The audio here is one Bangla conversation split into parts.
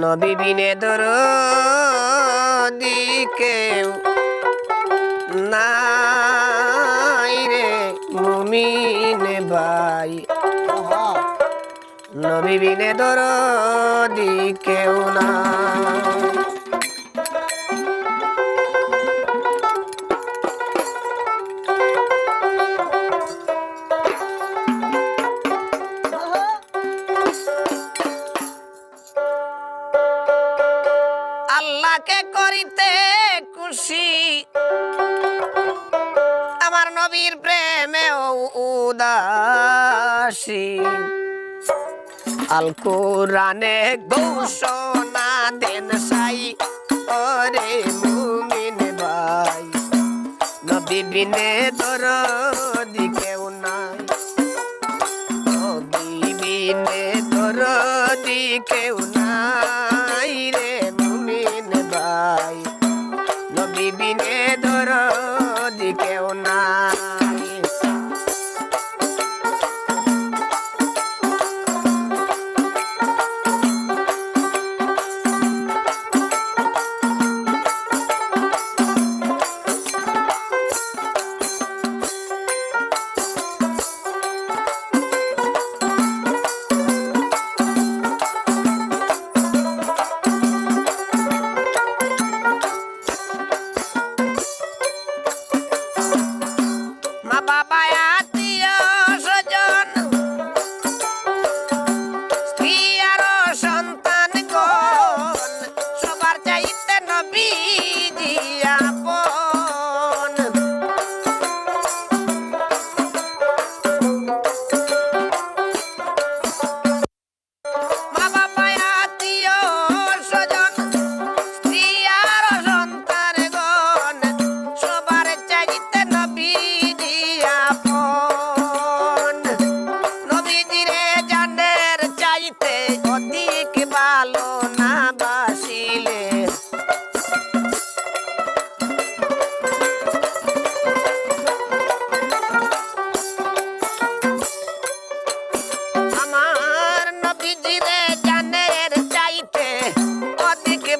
নবী বিনে দর দিকে নাই রে মুমিনে ভাই। নবী বিনে দর দিকেও না আমার নবীর প্রেমে উদাসী। আল কোরআনে ঘোষণা দেন সাই, ওরে মুমিন ভাই। নবী বিনে দর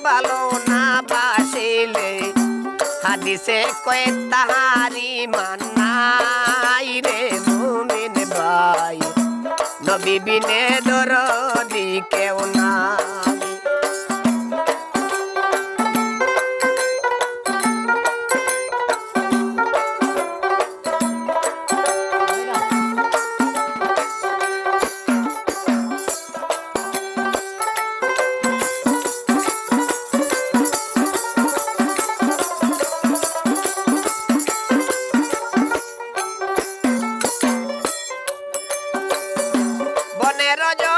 ভালো না বাসিলে, হাদিসে কয়ে তাহারি মানাই রে মুমিন ভাই। নবী বিনে দরদি কেউ নাই। বনের জগরে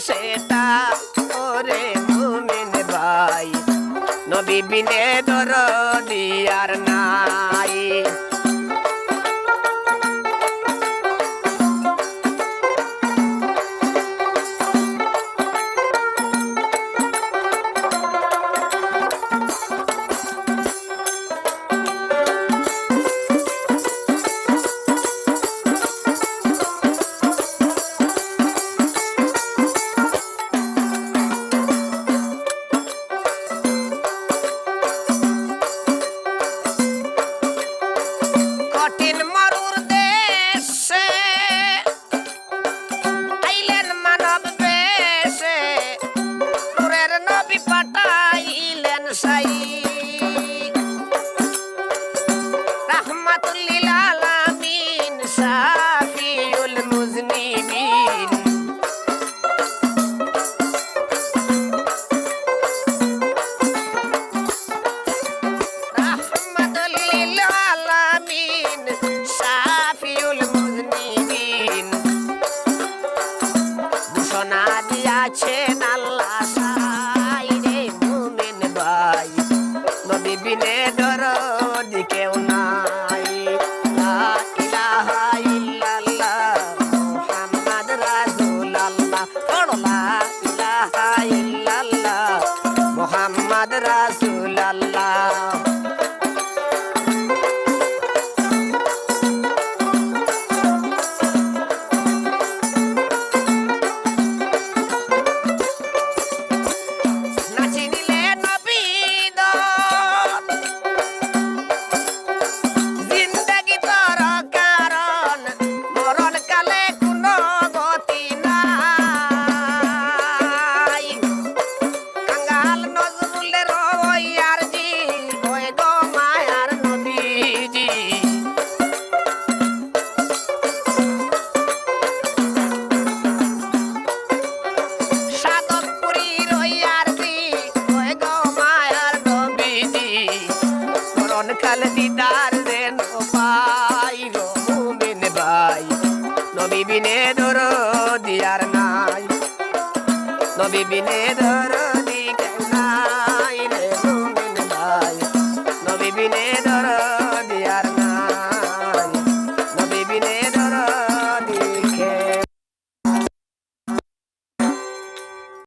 সেটা ওরে মুমিন ভাই। নবী বিনে দর দিয়ার caught in the കാണുന്ന মরণ কাল দিদার যেন পাই গো মুমিন ভাই। নবী বিনে ধর দিয়ার নাই। নবী বিনে ধর